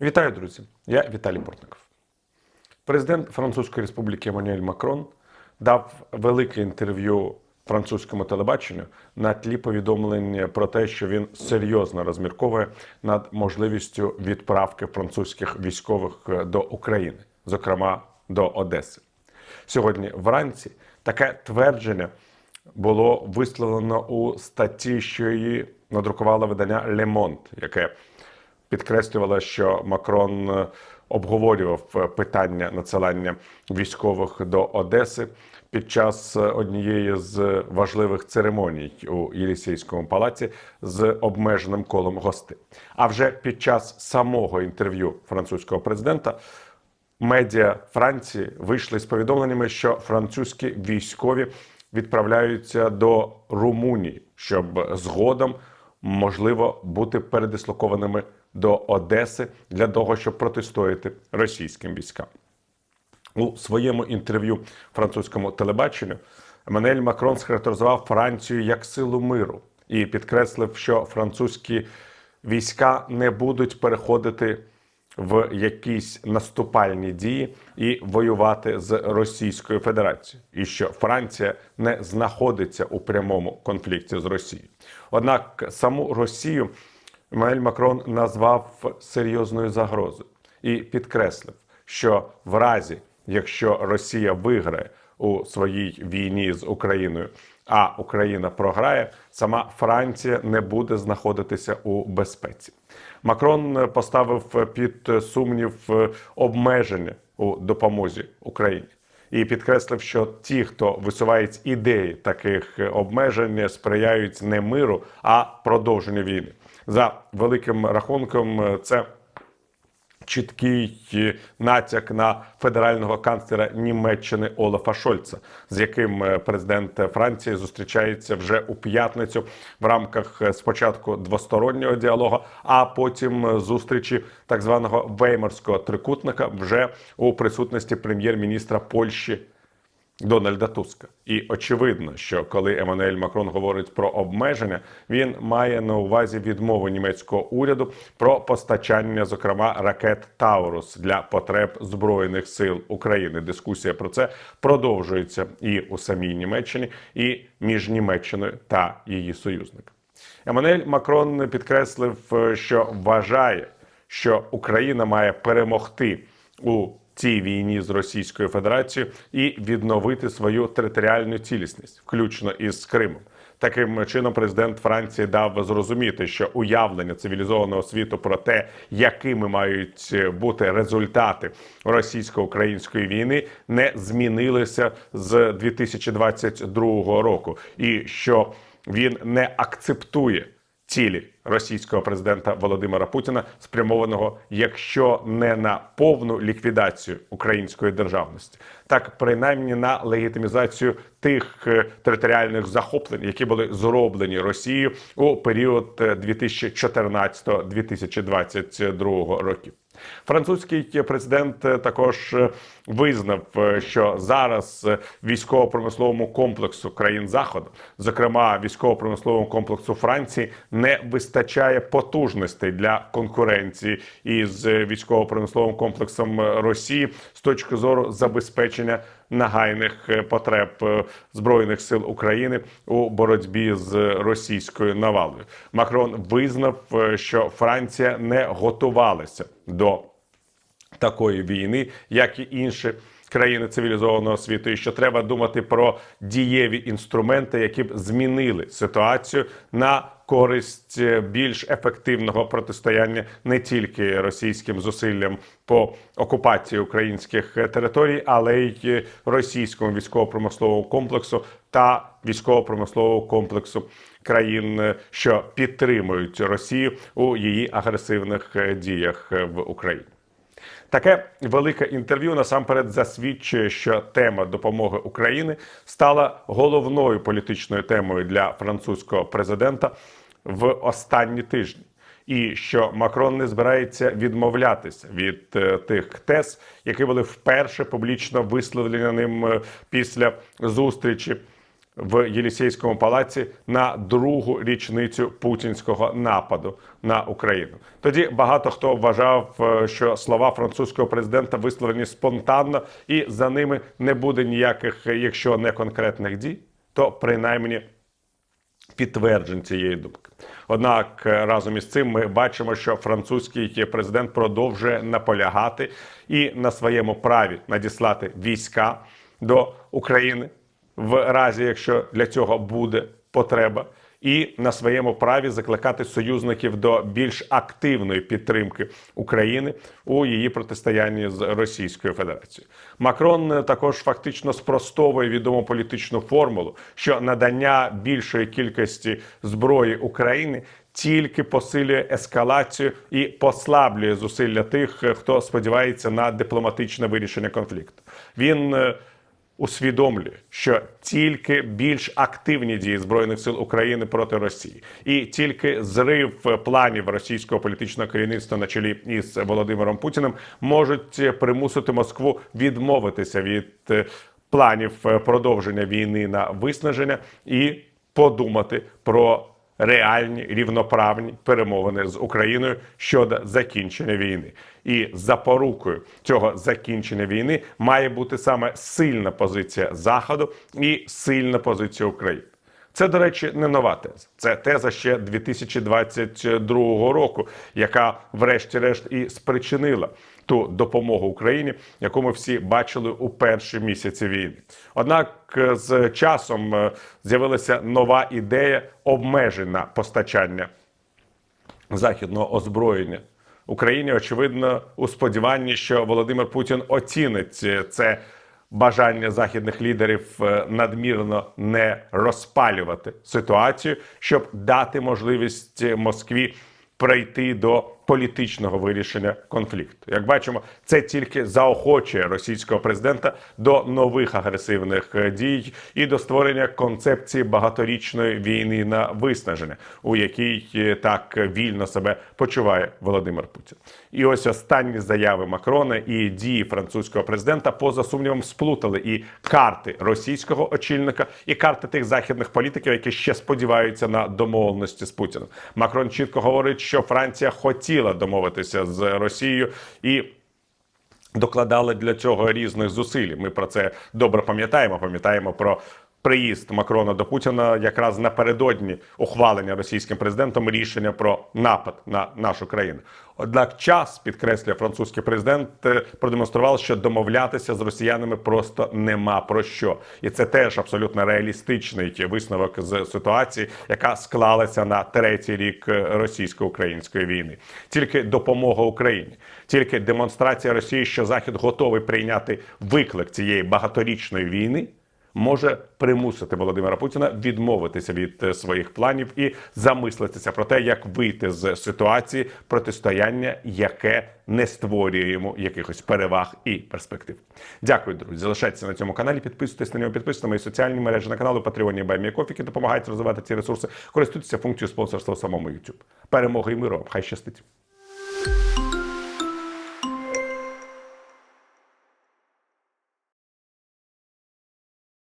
Вітаю, друзі! Я Віталій Портников. Президент Французької Республіки Еммануель Макрон дав велике інтерв'ю французькому телебаченню на тлі повідомлень про те, що він серйозно розмірковує над можливістю відправки французьких військових до України, зокрема до Одеси. Сьогодні вранці таке твердження було висловлено у статті, що її надрукувало видання Monde, яке підкреслювала, що Макрон е, обговорював е, питання надсилання військових до Одеси під час е, однієї з важливих церемоній у Єлісейському палаці з обмеженим колом гостей. А вже під час самого інтерв'ю французького президента. Медіа Франції вийшли з повідомленнями, що французькі військові відправляються до Румунії, щоб згодом можливо бути передислокованими до Одеси для того, щоб протистояти російським військам. У своєму інтерв'ю французькому телебаченню Еммануель Макрон схарактеризував Францію як силу миру і підкреслив, що французькі війська не будуть переходити в якісь наступальні дії і воювати з Російською Федерацією, і що Франція не знаходиться у прямому конфлікті з Росією. Однак саму Росію Еммануель Макрон назвав серйозною загрозою і підкреслив, що в разі, якщо Росія виграє у своїй війні з Україною, а Україна програє, сама Франція не буде знаходитися у безпеці. Макрон поставив під сумнів обмеження у допомозі Україні. І підкреслив, що ті, хто висувають ідеї таких обмежень, сприяють не миру, а продовженню війни. За великим рахунком, це чіткий натяк на федерального канцлера Німеччини Олафа Шольца, з яким президент Франції зустрічається вже у п'ятницю в рамках спочатку двостороннього діалогу, а потім зустрічі так званого Веймарського трикутника вже у присутності прем'єр-міністра Польщі. Дональда Туска, і очевидно, що коли Еммануель Макрон говорить про обмеження, він має на увазі відмову німецького уряду про постачання, зокрема ракет Таурус для потреб збройних сил України. Дискусія про це продовжується і у самій Німеччині, і між Німеччиною та її союзниками. Еммануель Макрон підкреслив, що вважає, що Україна має перемогти у цій війні з Російською Федерацією і відновити свою територіальну цілісність, включно із Кримом. Таким чином, президент Франції дав зрозуміти, що уявлення цивілізованого світу про те, якими мають бути результати російсько-української війни, не змінилися з 2022 року, і що він не акцептує цілі російського президента Володимира Путіна, спрямованого, якщо не на повну ліквідацію української державності, так принаймні на легітимізацію тих е, територіальних захоплень, які були зроблені Росією у період 2014-2022 років. Французький президент також визнав, що зараз військово-промисловому комплексу країн заходу, зокрема військово-промисловому комплексу Франції, не вистачає потужностей для конкуренції. Із військово-промисловим комплексом Росії з точки зору забезпечення нагайних потреб збройних сил України у боротьбі з російською навалою. Макрон визнав, що Франція не готувалася до такої війни, як і інші країни цивілізованого світу, і що треба думати про дієві інструменти, які б змінили ситуацію на користь більш ефективного протистояння не тільки російським зусиллям по окупації українських територій, але й російському військово-промисловому комплексу та військово-промислового комплексу країн, що підтримують Росію у її агресивних діях в Україні. Таке велике інтерв'ю насамперед засвідчує, що тема допомоги України стала головною політичною темою для французького президента в останні тижні. І що Макрон не збирається відмовлятися від е, тих тез, які були вперше публічно висловлені ним е, після зустрічі в Єлісейському палаці на другу річницю путінського нападу на Україну. Тоді багато хто вважав, е, що слова французького президента висловлені спонтанно, і за ними не буде ніяких, якщо не конкретних дій, то принаймні підтверджень цієї думки. Однак е, разом із цим ми бачимо, що французький президент продовжує наполягати і на своєму праві надіслати війська до України в разі, якщо для цього буде потреба, і на своєму праві закликати союзників до більш активної підтримки України у її протистоянні з Російською Федерацією. Макрон е, також фактично спростовує відому політичну формулу, що надання більшої кількості зброї Україні тільки посилює ескалацію і послаблює зусилля тих, е, хто сподівається на дипломатичне вирішення конфлікту. Він е, усвідомлює, що тільки більш активні дії збройних сил України проти Росії, і тільки зрив планів російського політичного керівництва на чолі із Володимиром Путіним можуть примусити Москву відмовитися від е, планів е, продовження війни на виснаження і подумати про реальні рівноправні перемовини з Україною щодо закінчення війни. І запорукою цього закінчення війни має бути саме сильна позиція Заходу і сильна позиція України. Це, до речі, не нова теза. Це теза ще 2022 року, яка, врешті-решт, і спричинила ту допомогу Україні, яку ми всі бачили у перші місяці війни. Однак е, з часом е, з'явилася нова ідея обмежень на постачання західного озброєння. Україні очевидно у сподіванні, що Володимир Путін оцінить е, це бажання західних лідерів надмірно не розпалювати ситуацію, щоб дати можливість Москві прийти до політичного вирішення конфлікту. Як бачимо, це тільки заохочує російського президента до нових агресивних е, дій і до створення концепції багаторічної війни на виснаження, у якій е, так вільно себе почуває Володимир Путін. І ось останні заяви Макрона і дії французького президента поза сумнівом сплутали і карти російського очільника, і карти тих західних політиків, які ще сподіваються на домовленості з Путіним. Макрон чітко говорить, що Франція хотіла домовитися з Росією і. Докладали для цього різних зусиль. Ми про це добре пам'ятаємо. Пам'ятаємо про приїзд Макрона до Путіна якраз напередодні ухвалення російським президентом рішення про напад на нашу країну. Однак, час підкреслює французький президент, е, продемонстрував, що домовлятися з росіянами просто нема про що, і це теж абсолютно реалістичний висновок з ситуації, яка склалася на третій рік е, російсько-української війни. Тільки допомога Україні, тільки демонстрація Росії, що Захід готовий прийняти виклик цієї багаторічної війни може примусити Володимира Путіна відмовитися від е, своїх планів і замислитися про те, як вийти з ситуації протистояння, яке не створює йому якихось переваг і перспектив. Дякую, друзі. Залишайтеся на цьому каналі. Підписуйтесь на нього, підписуйтесь на мої соціальні мережі на каналу Patreon і Байміякофі, які допомагають розвивати ці ресурси. Користуйтеся функцією спонсорства самому YouTube. Перемоги і миру. Хай щастить.